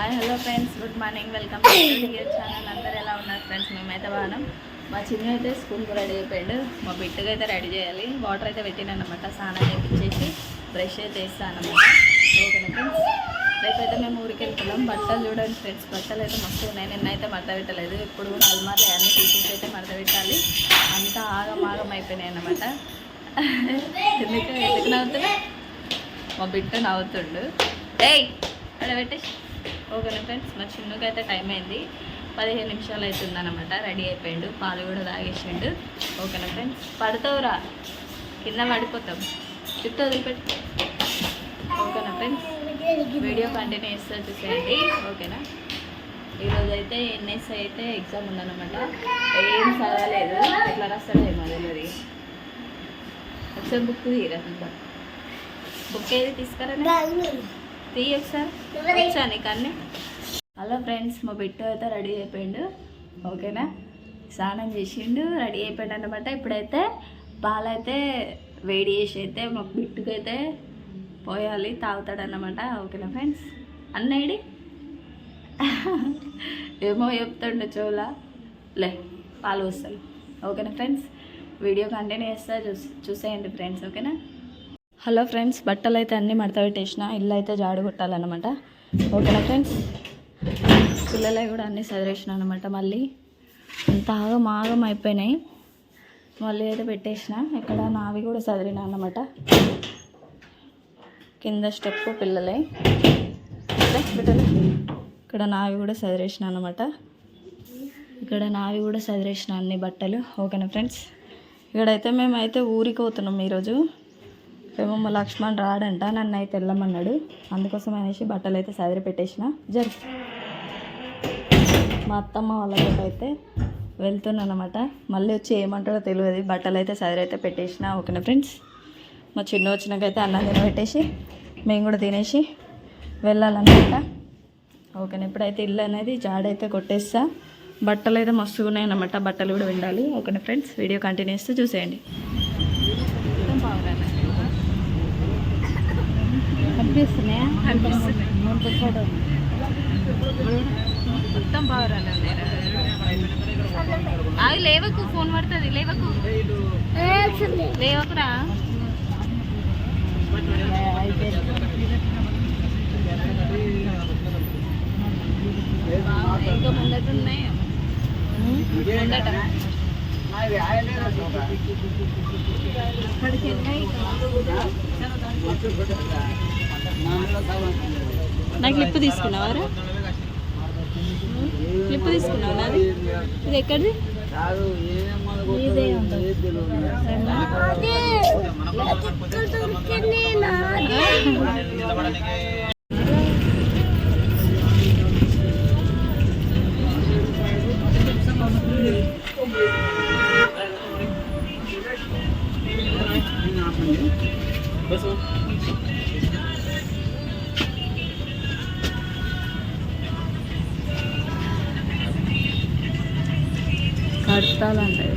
Hi hello friends good morning welcome to channel. అందరు ఎలా ఉన్నారు ఫ్రెండ్స్? మేమైతే బాగున్నాం. మా చిన్న అయితే స్కూల్కి రెడీ అయిపోయాడు. మా బిడ్డగా అయితే రెడీ చేయాలి. వాటర్ అయితే పెట్టినాను అనమాట స్నానం చేయించేసి బ్రష్ అయితే వేస్తాను అనమాట ఓకేనా ఫ్రెండ్స్? రేపైతే మేము ఊరికి వెళ్తున్నాం. బట్టలు చూడండి ఫ్రెండ్స్. బట్టలు అయితే మస్తు ఉన్నాయి. నిన్నైతే మడత పెట్టలేదు. ఇప్పుడు కూడా అల్మార్లు అన్ని తీసేసి అయితే మడత పెట్టాలి. అంతా ఆగం ఆగం అయిపోయినాయి అనమాట ఎందుకు? ఎందుకు నవ్వుతున్నా మా బిడ్డ నవ్వుతుండు. ఏయ్ అక్కడ పెట్టేసి ఓకేనా ఫ్రెండ్స్ మా చిన్నకి అయితే టైం అయింది. పదిహేను నిమిషాలు అవుతుందన్నమాట రెడీ అయిపోయిండు. పాలు కూడా తాగేసిండు. ఓకేనా ఫ్రెండ్స్? పడతావురా. కింద పడిపోతాం. చుట్టూ వదిలిపెట్టు ఓకేనా ఫ్రెండ్స్? వీడియో కంటిన్యూ చేస్తా చూసేయండి. ఓకేనా? ఈరోజు అయితే ఎన్ఎస్ఐ అయితే ఎగ్జామ్ ఉందన్నమాట. ఏం చదవలేదు. ఎట్లా రాస్తాడో ఏమో తెలియదు. ఒకసారి బుక్ తీయరా బుక్ ఏది తీసుకురా తీయ ఒకసారి వచ్చా నీకు అన్నీ? హలో ఫ్రెండ్స్ మా బిట్టు అయితే రెడీ అయిపోయిండు. ఓకేనా? స్నానం చేసిండు రెడీ అయిపోయాడు అనమాట ఇప్పుడైతే పాలైతే వేడి చేసి అయితే మా బిట్టుకు అయితే పోయాలి తాగుతాడన్నమాట ఓకేనా ఫ్రెండ్స్? అన్నయ్యడి ఏమో చెప్తాడు చెవులా. లే పాలు వస్తాను ఓకేనా ఫ్రెండ్స్? వీడియో కంటిన్యూ చేస్తా చూసి చూసేయండి ఫ్రెండ్స్ ఓకేనా? హలో ఫ్రెండ్స్ బట్టలు అయితే అన్నీ మడత పెట్టేసిన ఇల్లు అయితే జాడు కొట్టాలన్నమాట. ఓకేనా ఫ్రెండ్స్? పిల్లలవి కూడా అన్నీ చదివేసిన అనమాట మళ్ళీ. అంత ఆగం ఆగం అయిపోయినాయి. మళ్ళీ అయితే పెట్టేసిన ఇక్కడ నావి కూడా చదివిన అన్నమాట. కింద స్టెప్ పిల్లలే. బిడ్డలు ఇక్కడ నావి కూడా చదివేసిన అనమాట ఇక్కడ నావి కూడా చదివేసిన అన్ని బట్టలు. ఓకేనా ఫ్రెండ్స్? ఇక్కడైతే మేమైతే ఊరికి పోతున్నాం ఈరోజు. ఏమో మా లక్ష్మణ్ రాడంట నన్ను అయితే వెళ్ళమన్నాడు. అందుకోసం అనేసి బట్టలు అయితే సదిరి పెట్టేసిన. జరి. మా అత్తమ్మ వాళ్ళతో అయితే వెళ్తున్నాను అనమాట మళ్ళీ వచ్చి ఏమంటాడో తెలియదు. బట్టలు అయితే సదిరి అయితే పెట్టేసిన ఓకేనా ఫ్రెండ్స్? మా చిన్న వచ్చినాకైతే అన్నం తిన పెట్టేసి మేము కూడా తినేసి వెళ్ళాలన్నమాట. ఓకేనా ఇప్పుడైతే ఇల్లు అనేది జాడైతే కొట్టేస్తా. బట్టలు అయితే మస్తుగా ఉన్నాయన్నమాట బట్టలు కూడా విండాలి. ఓకేనా ఫ్రెండ్స్? వీడియో కంటిన్యూ చేస్తూ చూసేయండి. కనిపిస్తున్నాయా మొత్తం బాగురాలే అవి లేవకు ఫోన్ పడుతుంది లేవకు. లేవకురా. ఇంకా ముందట ఉన్నాయి ముందట అక్కడికి వెళ్ళాయి నాకు క్లిప్ తీసుకున్నావారా క్లిప్ తీసుకున్నావు నాది? ఇది ఎక్కడిది? ఇదే അടുത്താളുണ്ട്